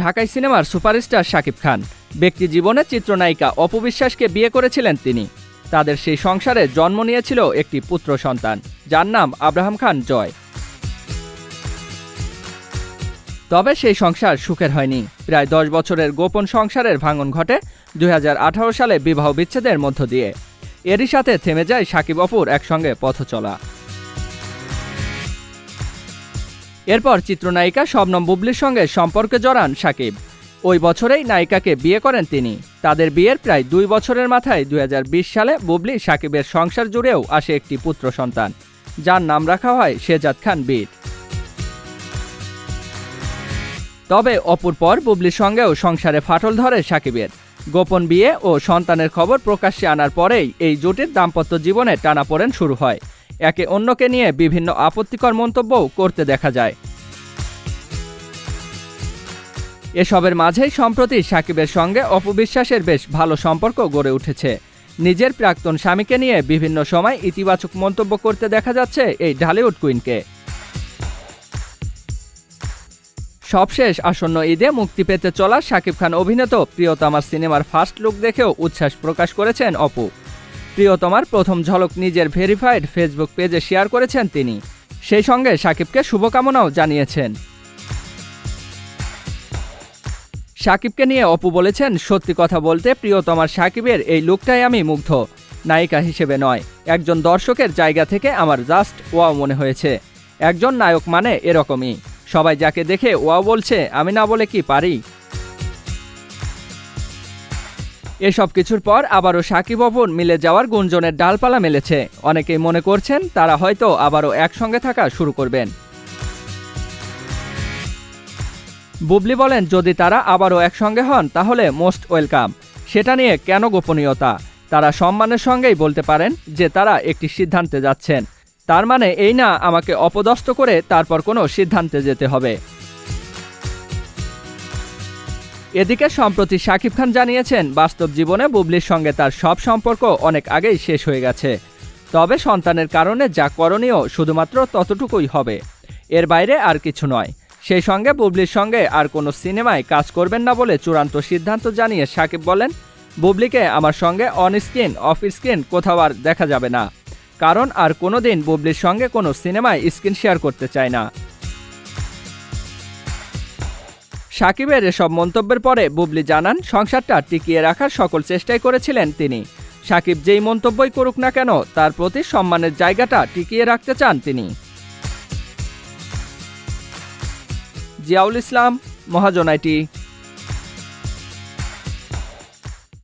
ঢাকাই সিনেমার সুপারস্টার শাকিব খান। ব্যক্তি জীবনে চিত্রনায়িকা অপবিশ্বাসকে বিয়ে করেছিলেন তিনি। তাদের সেই সংসারে জন্ম নিয়েছিল একটি পুত্র সন্তান, যার নাম আব্রাহাম খান জয়। তবে সেই সংসার সুখের হয়নি। প্রায় দশ বছরের গোপন সংসারের ভাঙন ঘটে দুই হাজার আঠারো সালে বিবাহ বিচ্ছেদের মধ্য দিয়ে। এরই সাথে থেমে যায় সাকিব অপুর একসঙ্গে পথ চলা এরপর চিত্রনায়িকা শবনম বুবলির সঙ্গে সম্পর্কে জড়ান সাকিব। ওই বছরেই নায়িকাকে বিয়ে করেন তিনি। তাদের বিয়ের প্রায় দুই বছরের মাথায় দুই হাজার বিশ সালে বুবলি সাকিবের সংসার জুড়েও আসে একটি পুত্র সন্তান। যার নাম রাখা হয় শেজাদ খান বীর। তবে অপুর পর বুবলির সঙ্গেও সংসারে ফাটল ধরে সাকিবের। গোপন বিয়ে ও সন্তানের খবর প্রকাশ্যে আনার পরেই এই জুটির দাম্পত্য জীবনে টানাপোড়েন শুরু হয়। একে অন্যকে নিয়ে বিভিন্ন আপত্তিকর মন্তব্যও করতে দেখা যায়। এসবের মাঝেই সম্প্রতি সাকিবের সঙ্গে অপবিশ্বাসের বেশ ভালো সম্পর্ক গড়ে উঠেছে। নিজের প্রাক্তন স্বামীকে নিয়ে বিভিন্ন সময় ইতিবাচক মন্তব্য করতে দেখা যাচ্ছে এই ঢালিউড কুইনকে। সবশেষ আসন্ন ঈদে মুক্তি পেতে চলা শাকিব খান অভিনীত প্রিয়তমার সিনেমার ফার্স্ট লুক দেখেও উচ্ছ্বাস প্রকাশ করেছেন অপু। প্রিয়তমার প্রথম ঝলক নিজের ভেরিফাইড ফেসবুক পেজে শেয়ার করেছেন তিনি। সেই সঙ্গে সাকিবকে শুভকামনাও জানিয়েছেন। সাকিবকে নিয়ে অপু বলেছেন, সত্যি কথা বলতে প্রিয়তমার সাকিবের এই লুকটাই আমি মুগ্ধ। নায়িকা হিসেবে নয়, একজন দর্শকের জায়গা থেকে আমার জাস্ট ওয়াও মনে হয়েছে। একজন নায়ক মানে এরকমই। সবাই যাকে দেখে ওয়াও বলছে, আমি না বলে কি পারি? এসব কিছুর পর আবারও সাকিব অপুর মিলে যাওয়ার গুঞ্জনের ডালপালা মেলেছে। অনেকেই মনে করছেন তারা হয়তো আবারও একসঙ্গে থাকা শুরু করবেন। বুবলি বলেন, যদি তারা আবারও একসঙ্গে হন, তাহলে মোস্ট ওয়েলকাম। সেটা নিয়ে কেন গোপনীয়তা? তারা সম্মানের সঙ্গেই বলতে পারেন যে তারা একটি সিদ্ধান্তে যাচ্ছেন। তার মানে এই না, আমাকে অপদস্থ করে তারপর কোনো সিদ্ধান্তে যেতে হবে। এদিকে সম্প্রতি শাকিব খান জানিয়েছেন, বাস্তব জীবনে বুবলির সঙ্গে তার সব সম্পর্ক অনেক আগেই শেষ হয়ে গেছে। তবে সন্তানের কারণে যা করণীয় শুধুমাত্র ততটুকুই হবে। এর বাইরে আর কিছু নয়। সেই সঙ্গে বুবলির সঙ্গে আর কোনো সিনেমায় কাজ করবেন না বলে চূড়ান্ত সিদ্ধান্ত জানিয়ে সাকিব বলেন, বুবলিকে আমার সঙ্গে অন স্ক্রিন, অফ স্ক্রিন কোথাও আর দেখা যাবে না। কারণ আর কোনোদিন বুবলির সঙ্গে কোনো সিনেমায় স্ক্রিন শেয়ার করতে চায় না। সাকিবের এসব মন্তব্যের পরে বুবলি জানান, সংসারটা টিকিয়ে রাখার সকল চেষ্টাই করেছিলেন তিনি। সাকিব যেই মন্তব্যই করুক না কেন, তার প্রতি সম্মানের জায়গাটা টিকিয়ে রাখতে চান তিনি। জিয়াউল ইসলাম মহাজনাইটি